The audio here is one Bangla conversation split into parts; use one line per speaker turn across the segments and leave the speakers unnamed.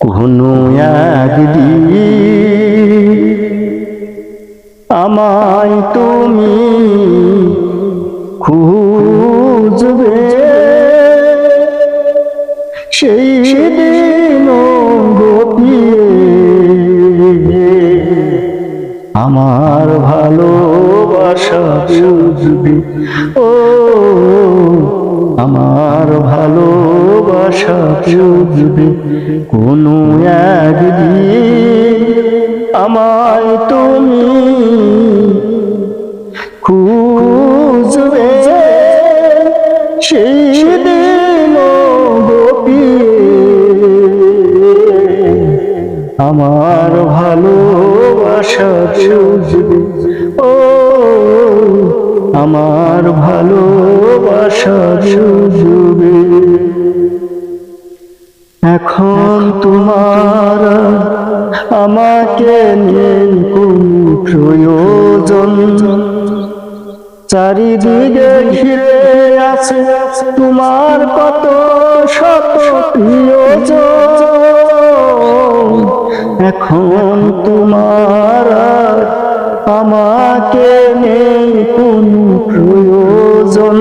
কোনো একদিন আমায় তুমি খুঁজবে। সেই দিন আমার ভালোবাসা বুঝবে। ও আমার ভালোবাসা বুঝবে কোনো একদিন। আমায় তুমি খুঁজবে সেই দিন গোপিয়ে আমার ভালোবাসা ও আমার ভালোবাসা বুঝবে এখন তোমার আমাকে নেই প্রয়োজন। চারিদিকে ঘিরে আছে তোমার কত শত প্রিয়জন। এখন তোমার আমাকে নেই কোন প্রয়োজন?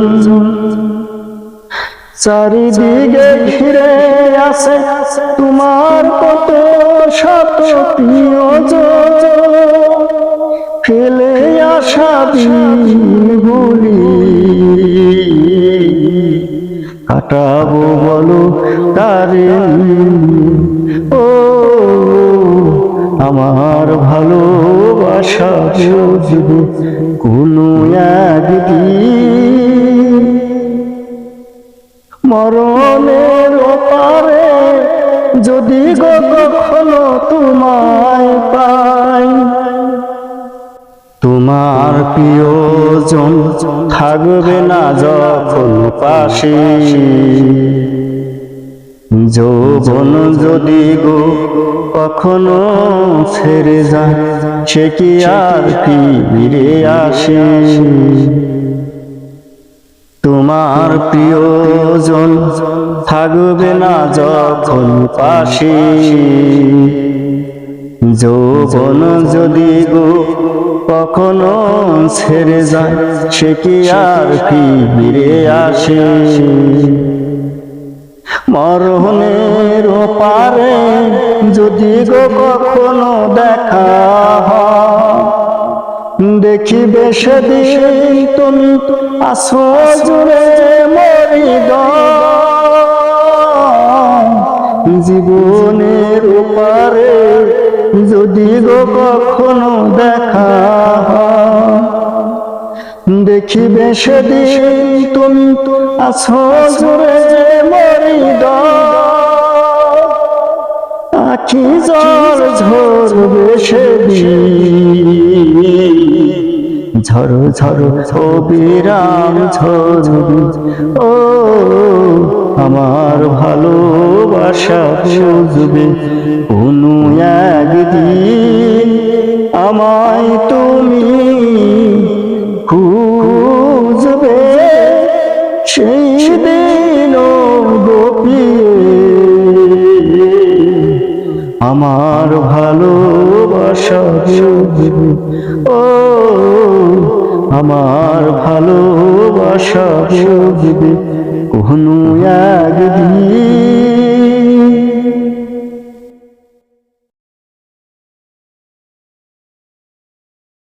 চারিদিকে ঘিরে আছে তোমার কত শত প্রিয়জন। ফেলে আসা দিনগুলি কাটাবো বলো তারে। ও আমার ভালোবাসা বুঝবে কোনো মরণের ওপারে যদি গো কখনো তোমায় পাই, তোমার প্রিয়জন থাকবে না যখন পাশে। যৌবন যদি গো কখনো ছেড়ে যায় সে কি আর ফিরে আসে? তোমার প্রিয়জন থাকবে না যখন পাশে। যৌবন যদি গো কখনো ছেড়ে যায় সে কি আর কি ফিরে আসে? মরণের পারে যদি গো কখনো দেখা দেখিবে সেদিন তুমি আসো জুড়ে মরি জীবনের উপারে যদি গো কখনো দেখা দেখিবে সেদিন তুমি আসো জুড়ে ঝরো ঝরো ও বিরাম ঝরবি ও, আমার ভালোবাসা বুঝবে কোনো একদিন। আমায় তুমি খুঁজবে। সেই বুঝবে ও আমার ভালোবাসা বুঝবে কোনো একদিন